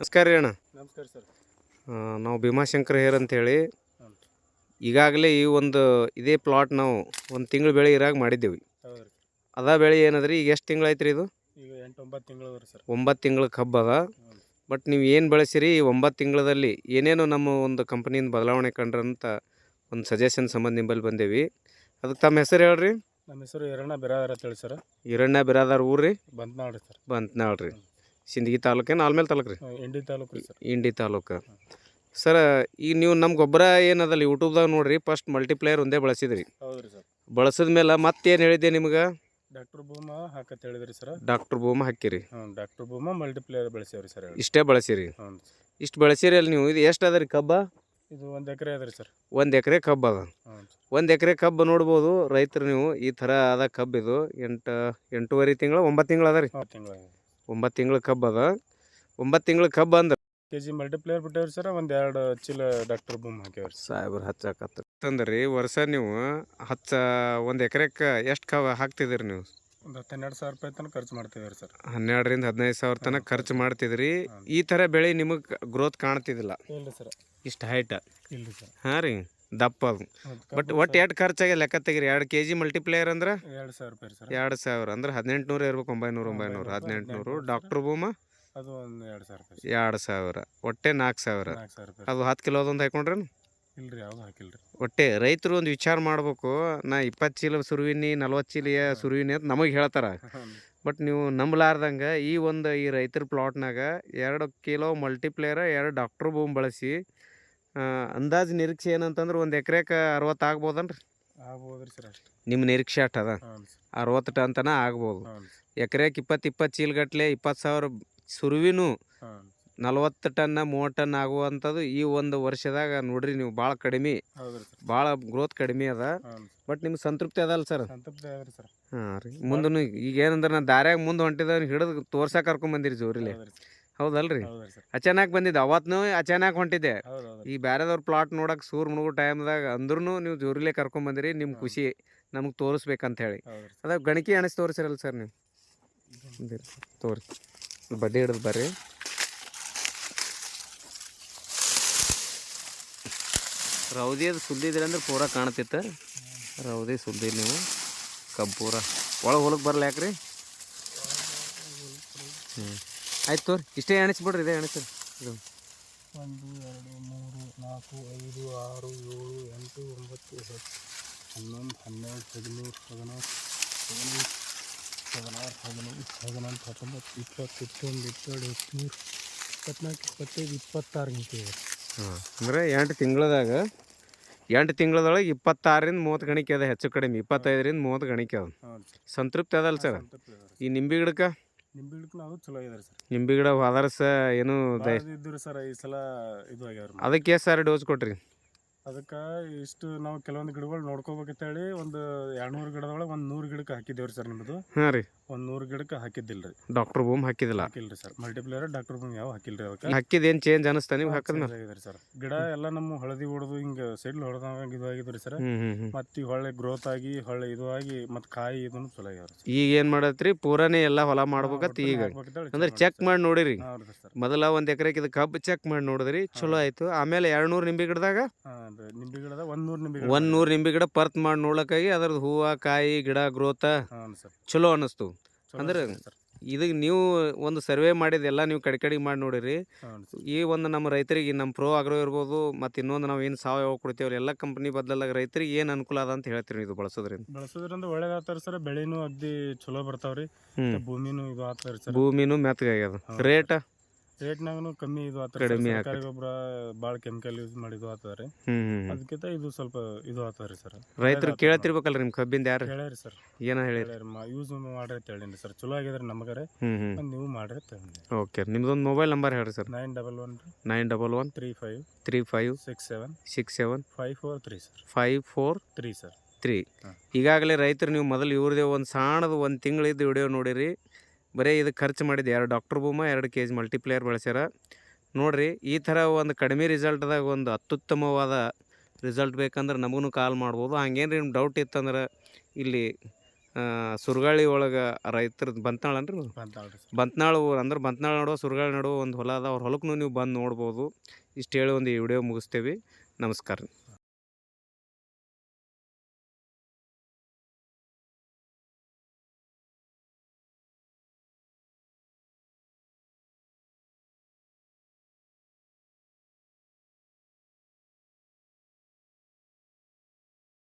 ನಮಸ್ಕಾರ ರೀ ಅಣ್ಣ. ನಮಸ್ಕಾರ ಸರ್. ನಾವು ಭೀಮಾಶಂಕರ್ ಹೇರ್ ಅಂತೇಳಿ. ಹೇಳಿ ಈಗಾಗಲೇ ಈ ಒಂದು ಇದೇ ಪ್ಲಾಟ್ ನಾವು ಒಂದು ತಿಂಗಳು ಬೆಳೆ ಇರಾಗ ಮಾಡಿದ್ದೇವೆ. ಅದ ಬೆಳೆ ಏನದ್ರಿ? ಈಗ ಎಷ್ಟು ತಿಂಗಳು ರೀ ಇದು? ಈಗ ಎಂಟು ಒಂಬತ್ತು ತಿಂಗಳು ಸರ್. ಒಂಬತ್ತು ತಿಂಗಳ ಕಬ್ಬು ಅದ. ಬಟ್ ನೀವು ಏನು ಬೆಳೆಸಿರಿ? ಈ ಒಂಬತ್ತು ತಿಂಗಳಲ್ಲಿ ಏನೇನು ನಮ್ಮ ಒಂದು ಕಂಪ್ನಿಯಿಂದ ಬದಲಾವಣೆ ಕಂಡ್ರಂತ ಒಂದು ಸಜೆಷನ್ ಸಂಬಂಧ ನಿಂಬಲ್ಲಿ ಬಂದೇವಿ. ಅದಕ್ಕೆ ತಮ್ಮ ಹೆಸರು ಹೇಳ್ರಿ? ನಮ್ಮ ಹೆಸರು ಎರಡನೇ ಬಿರಾದಾರ ಅಂತೇಳಿ ಸರ್. ಈರಣ್ಣ ಬಿರಾದಾರ್ ಊರ್ರಿ? ನೋಡ್ರಿ ಸರ್. ಬಂತ್ನಾಳ್ರಿ. ಸಿಂದಗಿ ತಾಲೂಕೇನು? ಆಲ್ಮೇಲೆ ತಾಲೂಕು ರೀ? ಇಂಡಿ ತಾಲೂಕು ರೀ ಸರ್. ಇಂಡಿ ತಾಲೂಕು. ಸರ್ ಈಗ ನೀವು ನಮ್ಮ ಗೊಬ್ಬರ ಏನದಲ್ಲ ಯೂಟ್ಯೂಬ್ದಾಗ ನೋಡ್ರಿ ಫಸ್ಟ್ ಮಲ್ಟಿಪ್ಲೇಯರ್ ಒಂದೇ ಬಳಸಿದ್ರಿ. ಹೌದು ರೀ ಸರ್. ಬಳಸಿದ ಮೇಲೆ ಮತ್ತೇನು ಹೇಳಿದ್ದೆ ನಿಮ್ಗೆ? ಡಾಕ್ಟರ್ ಭೂಮ ಹಾಕತ್ ಹೇಳಿದ್ರಿ ಸರ್. ಡಾಕ್ಟರ್ ಭೂಮ ಹಾಕಿರಿ. ಹ್ಞೂ ಡಾಕ್ಟರ್ ಭೂಮ ಮಲ್ಟಿಪ್ಲೇಯರ್ ಬೆಳೆಸೇವ್ರಿ ಸರ್ ಹೇಳಿ. ಇಷ್ಟೇ ಬಳಸಿರಿ. ಹ್ಞೂ ಇಷ್ಟು ಬೆಳೆಸಿರಿ ಅಲ್ಲಿ ನೀವು? ಇದು ಎಷ್ಟು ಅದ ರೀ ಕಬ್ಬ? ಇದು ಒಂದು ಎಕರೆ ಅದ ರೀ ಸರ್. ಒಂದು ಎಕರೆ ಕಬ್ಬು ಅದ. ಹ್ಞೂ ಒಂದು ಎಕರೆ ಕಬ್ಬು ನೋಡ್ಬೋದು ರೈತರು ನೀವು ಈ ಥರ ಅದ ಕಬ್ಬಿದು ಇದು. ಎಂಟು ಎಂಟೂವರೆ ತಿಂಗಳು ಒಂಬತ್ತು ತಿಂಗಳು ಅದ ರೀ. ತಿಂಗಳು ಒಂಬತ್ತು ತಿಂಗಳ ಕಬ್ಬು ಅದ. ಒಂಬತ್ತು ತಿಂಗಳ ಕಬ್ಬು ಅಂದ್ರೆ ಕೆ ಜಿ ಮಲ್ಟಿಪ್ಲೇಯರ್ ಬಿಟ್ಟೇವ್ರಿ ಸರ್ ಒಂದು ಎರಡು ಚೀಲ ಡಾಕ್ಟರ್ ಬೂಮ್ ಹಾಕ್ಯಾವ್ರಿ ಸಾಹೇಬ್ರು ಹಚ್ಚಾಕತ್ತ ತಂದ್ರಿ ವರ್ಷ ನೀವು ಹಚ್ಚ ಒಂದು ಎಕರೆಕ್ಕೆ ಎಷ್ಟು ಕವ ಹಾಕ್ತಿದ್ದೀರಿ ನೀವು? ಒಂದು ಹನ್ನೆರಡು ಸಾವಿರ ರೂಪಾಯಿ ತನಕ ಖರ್ಚು ಮಾಡ್ತಿದ್ದೀವಿ ಸರ್. ಹನ್ನೆರಡರಿಂದ ಹದಿನೈದು ಸಾವಿರ ತನಕ ಖರ್ಚು ಮಾಡ್ತಿದ್ರಿ. ಈ ಥರ ಬೆಳೆ ನಿಮಗೆ ಗ್ರೋತ್ ಕಾಣ್ತಿದ್ದಿಲ್ಲ ಇಲ್ಲ ಸರ್. ಇಷ್ಟು ಹೈಟ್ ಇಲ್ಲ ಸರ್. ಹಾಂ ರೀ. ದಪ್ಪ ಅದು. ಬಟ್ ಒಟ್ಟು ಎಷ್ಟು ಖರ್ಚಾಗಿ ಲೆಕ್ಕ ತೆಗಿರಿ? ಎರಡು ಕೆ ಜಿ ಮಲ್ಟಿಪ್ಲೇಯರ್ ಅಂದ್ರೆ? ಎರಡು ಸಾವಿರ ರೂಪಾಯಿ ಸರ್. ಎರಡು ಸಾವಿರ ಅಂದ್ರೆ ಹದಿನೆಂಟುನೂರು ಇರ್ಬೇಕು ಒಂಬೈನೂರು ಒಂಬೈನೂರು ಹದಿನೆಂಟುನೂರು ಡಾಕ್ಟರ್ ಭೂಮ ಅದು ಒಂದು ಎರಡು ಸಾವಿರ ರೂಪಾಯಿ ಎರಡು ಸಾವಿರ. ಒಟ್ಟೆ ನಾಲ್ಕು ಸಾವಿರ. ಅದು ಹತ್ತು ಕಿಲೋದೊಂದು ಹಾಕೊಂಡ್ರೇನು? ಇಲ್ರಿ ಯಾವುದು ಹಾಕಿಲ್ರಿ. ಒಟ್ಟೆ ರೈತರು ಒಂದು ವಿಚಾರ ಮಾಡ್ಬೇಕು ನಾ ಇಪ್ಪತ್ತು ಚೀಲ ಸುರುವಿನಿ ನಲ್ವತ್ತು ಚೀಲಿಯ ಸುರುವಿನಿ ಅಂತ ನಮಗೆ ಹೇಳ್ತಾರೆ. ಬಟ್ ನೀವು ನಂಬಲಾರ್ದಂಗೆ ಈ ಒಂದು ಈ ರೈತರ ಪ್ಲಾಟ್ನಾಗ ಎರಡು ಕಿಲೋ ಮಲ್ಟಿಪ್ಲೇಯರ್ ಎರಡು ಡಾಕ್ಟರ್ ಭೂಮಿ ಬಳಸಿ ಅಂದಾಜು ನಿರೀಕ್ಷೆ ಏನಂತಂದ್ರೆ ಒಂದು ಎಕರೆಗೆ ಅರವತ್ತು ಆಗ್ಬೋದನ್ರಿ? ಆಗ್ಬೋದ್ರಿ ಸರ್ ಅಷ್ಟು. ನಿಮ್ಮ ನಿರೀಕ್ಷೆ ಅಟ್ ಅದ? ಸರ್. ಅರವತ್ತು ಟನ್ ತನ ಆಗ್ಬೋದು. ಎಕರೆಕ್ ಎಕರೆಗೆ ಇಪ್ಪತ್ತು ಇಪ್ಪತ್ತು ಚೀಲಗಟ್ಲೆ ಇಪ್ಪತ್ತು ಸಾವಿರ ಸುರುವಿನೂ ನಲವತ್ತು ನಲ್ವತ್ತು ಟನ್ನ ಮೂವತ್ತು ಟನ್ ಆಗುವಂಥದ್ದು ಈ ಒಂದು ವರ್ಷದಾಗ ನೋಡ್ರಿ ನೀವು ಭಾಳ ಕಡಿಮೆ. ಹೌದ್ರಿ ಸರ್. ಭಾಳ ಗ್ರೋತ್ ಕಡಿಮೆ ಅದ. ಬಟ್ ನಿಮ್ಗೆ ಸಂತೃಪ್ತಿ ಅದಲ್ಲ ಸರ್? ಸಂತೃಪ್ತಿ ಆಗ್ರಿ ಸರ್. ಹಾಂ ರೀ. ಮುಂದೂ ಈಗ ಏನಂದ್ರೆ ನಾನು ದಾರ್ಯಾಗ ಮುಂದೆ ಹೊಂಟಿದ ಹಿಡಿದು ತೋರ್ಸಕ್ಕೆ ಕರ್ಕೊಂಬಂದಿರಿ ಜೋರಿಲಿ. ಹೌದ್ರಿ ಸರ್. ಹೌದಲ್ರಿ? ಹೌದ್ರಿ ಸರ್. ಅಚಾನಕ್ ಬಂದಿದ್ದೆ. ಅವತ್ತು ಅಚಾನಕ್ ಹೊಂಟಿದ್ದೆ. ಈ ಬೇರೆದವ್ರ ಪ್ಲಾಟ್ ನೋಡಕ್ ಸೂರ್ ಮುಳುಗು ಟೈಮ್ದಾಗ ಅಂದ್ರೂ ನೀವು ಜೋರಿಲೆ ಕರ್ಕೊಂಬಂದಿರಿ ನಿಮ್ಮ ಹೌದು. ಖುಷಿ ನಮಗೆ ತೋರಿಸ್ಬೇಕಂತ ಹೇಳಿ ಹೌದ್ರಿ ಸರ್. ಗಣಕಿ ಅಣಿಸಿ ತೋರಿಸಿರಲ್ಲ ಸರ್ ನೀವು? ತೋರಿಸಿ. ತೋರಿ ಬಡ್ಡಿ ಹಿಡಿದು ಬರ್ರಿ. ರೌದಿ ಅದು ಸುದ್ದಿದ್ರಿ ಅಂದ್ರೆ ಪೂರ ಕಾಣ್ತಿತ್ತು? ರೌದಿ ಸುದ್ದಿ ನೀವು. ಕಬ್ಬು ಪೂರ. ಒಳಗೆ ಹೊಲಕ್ಕೆ ಬರಲ್ಲ ಯಾಕ್ರಿ ಹ್ಞೂ ಆಯ್ತು ತೋರಿ ಇಷ್ಟೇ ಎಣಿಸ್ಬಿಡ್ರಿ ಇದೇ ಎಣಿಸ್ರಿ. ಇದು. ಒಂದು ಎರಡು ಮೂರು ನಾಲ್ಕು ಐದು ಆರು ಏಳು ಎಂಟು ಒಂಬತ್ತು ಹತ್ತು ಹನ್ನೊಂದು ಹನ್ನೆರಡು ಹದಿಮೂರು ಹದಿನಾಲ್ಕು ಹದಿನೈದು ಹದಿನಾರು ಹದಿನೈದು ಹದಿನೆಂಟು ಹತ್ತೊಂಬತ್ತು ಇಪ್ಪತ್ತು ಇಪ್ಪತ್ತೊಂದು ಇಪ್ಪತ್ತೆರಡು ಇಪ್ಪತ್ತ್ಮೂರು ಇಪ್ಪತ್ನಾಲ್ಕು ಇಪ್ಪತ್ತೈದು ಇಪ್ಪತ್ತಾರು ಗಂಟೆ. ಹಾಂ ಅಂದರೆ ಎಂಟು ತಿಂಗಳದಾಗ ಎಂಟು ತಿಂಗಳದೊಳಗೆ ಇಪ್ಪತ್ತಾರರಿಂದ ಮೂವತ್ತು ಗಣಿಕೆ ಅದ ಹೆಚ್ಚು ಕಡಿಮೆ ಇಪ್ಪತ್ತೈದರಿಂದ ಮೂವತ್ತು ಗಣಿಕೆ ಅದ. ಸಂತೃಪ್ತಿ ಅದಲ್ಲ ಸರ್? ಈ ನಿಂಬೆ ಗಿಡಕ್ಕೆ? ನಾವು ಚಲೋ ಇದಾರೆ ಸರ್. ನಿಂಬೆ ಗಿಡ ಏನು ಇದ್ದರು ಸರ್ ಈ ಸಲ ಇದು ಆಗ್ಯಾವ್ರಿ ಅದಕ್ಕೆ ಎಷ್ಟು ಸಾರಿ ಡೋಸ್ ಕೊಟ್ರಿ? ಅದಕ್ಕೆ ಇಷ್ಟು ನಾವು ಕೆಲವೊಂದು ಗಿಡಗಳು ನೋಡ್ಕೋಬೇಕಂತೇಳಿ ಒಂದು ಎರಡ್ನೂರು ಗಿಡದೊಳಗೆ ಒಂದು ನೂರು ಗಿಡಕ್ಕೆ ಹಾಕಿದ್ದೇವ್ರಿ ಸರ್ ನಿಮ್ಮದು ಹಾಂ ರೀ. ಒಂದು ನೂರು ಗಿಡಕ್ಕೆ ಹಾಕಿದ್ದಿಲ್ಲ ರೀ ಡಾಕ್ಟರ್ ಬೂಮ್ ಹಾಕಿದಿಲ್ಲ. ಹಾಕಿಲ್ರಿ ಸರ್ ಮಲ್ಟಿಪ್ಲೇಯರ್ ಡಾಕ್ಟರ್ ಬೂಮ್ ಯಾವ ಹಾಕಿಲ್ರಿ ಅದಕ್ಕೆ? ಹಾಕಿದ ಏನು ಚೇಂಜ್ ಅನಿಸ್ತಾ ನೀವು ಹಾಕಿದ್ಮೇಲೆ ಸರ್ ಗಿಡ ಎಲ್ಲ ನಮ್ಮ ಹಳದಿ ಹೊಡೆದು ಹಿಂಗೆ ಸೈಡ್ಲ್ ಹೊಡೆದಂಗ ಇದು ಆಗಿದ್ರಿ ಸರ್ ಮತ್ತೆ ಹೊಳ್ಳೆ ಗ್ರೋತ್ ಆಗಿ ಹೊಳ್ಳೆ ಇದು ಆಗಿ ಮತ್ತೆ ಕಾಯಿ ಇದನ್ನು ಚಲೋ ಆಗ್ಯಾವ ಈಗ ಏನು ಮಾಡತ್ರಿ? ಪೂರಾನೇ ಎಲ್ಲ ಹೊಲ ಮಾಡ್ಬೇಕತ್ ಈಗ. ಅಂದ್ರೆ ಚೆಕ್ ಮಾಡಿ ನೋಡಿರಿ. ಮೊದಲ ಒಂದು ಎಕರೆಗೆ ಇದು ಕಬ್ಬು ಚೆಕ್ ಮಾಡಿ ನೋಡಿದ್ರಿ. ಚಲೋ ಆಯ್ತು. ಆಮೇಲೆ ಎರಡು ನೂರು ನಿಂಬೆ ಗಿಡದಾಗ? ನಿಂಬೆ ಗಿಡದ ಒಂದು ನೂರು ನಿಂಬೆ ಒಂದು ನೂರು ನಿಂಬೆ ಗಿಡ ಪರ್ತ್ ಮಾಡಿ ನೋಡ್ಲಕ್ಕಾಗಿ ಅದ್ರದ್ದು ಹೂವು ಕಾಯಿ ಗಿಡ ಗ್ರೋತ್ ಚಲೋ ಅನ್ನಿಸ್ತು ಚಲೋ ಅಂದ್ರೆ ಇದಕ್ಕೆ ನೀವು ಒಂದು ಸರ್ವೆ ಮಾಡಿದೆಲ್ಲ ನೀವು ಕಡೆ ಕಡೆಗೆ ಮಾಡಿ ನೋಡಿರಿ. ಈ ಒಂದು ನಮ್ಮ ರೈತರಿಗೆ ನಮ್ಮ ಪ್ರೋ ಆಗ್ರೋ ಇರ್ಬೋದು ಮತ್ತು ಇನ್ನೊಂದು ನಾವು ಏನು ಸಾವಯವ ಕೊಡ್ತೀವಲ್ಲ ಎಲ್ಲ ಕಂಪ್ನಿ ಬದಲಾಗ ರೈತರಿಗೆ ಏನು ಅನುಕೂಲ ಅದ ಅಂತ ಹೇಳ್ತೀರಿ ಇದು ಬಳಸೋದ್ರಿಂದ? ಬಳಸೋದ್ರಿಂದ ಒಳ್ಳೇದಾಗ್ತಾರೆ ಸರ್ ಬೆಳೆನೂ ಅಗ್ದಿ ಚಲೋ ಬರ್ತಾವ್ರಿ. ಭೂಮಿನೂ ಇದು ಆತರ ಸರ್. ಭೂಮಿನೂ ಮೆತ್ತಗಾಗ್ಯದ. ರೇಟ್ ರೇಟ್ನಾಗೂ ಕಮ್ಮಿ ಇದು ಆಗ್ತಾರ ಕಡಿಮೆ ಸರ್ಕಾರಿ ಗೊಬ್ಬರ ಭಾಳ ಕೆಮಿಕಲ್ ಯೂಸ್ ಮಾಡಿ ಇದು ಆತದ್ರಿ ಹ್ಮ್ ಅದಕ್ಕಿಂತ ಇದು ಸ್ವಲ್ಪ ಇದು ಆತವ್ರಿ ಸರ್. ರೈತರು ಕೇಳತಿರ್ಬೇಕಲ್ಲ ನಿಮ್ಮ ಕಬ್ಬಿಂದ ಯಾರು? ಹೇಳ್ಯಾರಿ ಸರ್. ಏನ ಹೇಳಿರಿ. ಹೇಳ್ಯಾರಿ ಯೂಸ್ ಮಾಡ್ರಿ ಅಂತ ಹೇಳೀನಿ ಸರ್. ಚಲೋ ಆಗ್ಯದ್ರಿ ನಮಗಾರೆ. ನೀವು ಮಾಡ್ರಿ ಅಂತ ಹೇಳಿ ಓಕೆ ನಿಮ್ದೊಂದು ಮೊಬೈಲ್ ನಂಬರ್ ಹೇಳಿ sir. Nine double one nine double one three five three five six seven six seven five four three sir five four three sir three ಈಗಾಗಲೇ ರೈತರು ನೀವು ಮೊದಲು ಇವ್ರದೇ ಒಂದು ಸಣ್ಣದು ಒಂದು ತಿಂಗಳಿದ್ದು ವಿಡಿಯೋ ನೋಡಿರಿ. ಬರೀ ಇದು ಖರ್ಚು ಮಾಡಿದ್ದು ಎರಡು ಡಾಕ್ಟರ್ ಬೂಮ ಎರಡು ಕೆ ಜಿ ಮಲ್ಟಿಪ್ಲೇಯರ್ ಬಳಸ್ಯಾರ. ನೋಡಿರಿ ಈ ಥರ ಒಂದು ಕಡಿಮೆ ರಿಸಲ್ಟ್ದಾಗ ಒಂದು ಅತ್ಯುತ್ತಮವಾದ ರಿಸಲ್ಟ್ ಬೇಕಂದ್ರೆ ನಮಗೂ ಕಾಲ್ ಮಾಡ್ಬೋದು. ಹಂಗೇನು ನಿಮ್ಮ ಡೌಟ್ ಇತ್ತಂದ್ರೆ ಇಲ್ಲಿ ಸುರ್ಗಾಳಿ ಒಳಗೆ ರೈತರದ್ದು ಬಂತ್ನಾಳ ಬಂತಾಳ್ರಿ ಬಂತ್ನಾಳು ಅಂದ್ರೆ ಬಂತ್ನಾಳ್ ನಡುವ ಸುರ್ಗಾಳಿ ನಡುವ ಒಂದು ಹೊಲ ಅದ. ಅವ್ರ ಹೊಲಕ್ಕೂ ನೀವು ಬಂದು ನೋಡ್ಬೋದು. ಇಷ್ಟು ಹೇಳಿ ಒಂದು ಈ ವಿಡಿಯೋ ಮುಗಿಸ್ತೇವೆ. ನಮಸ್ಕಾರ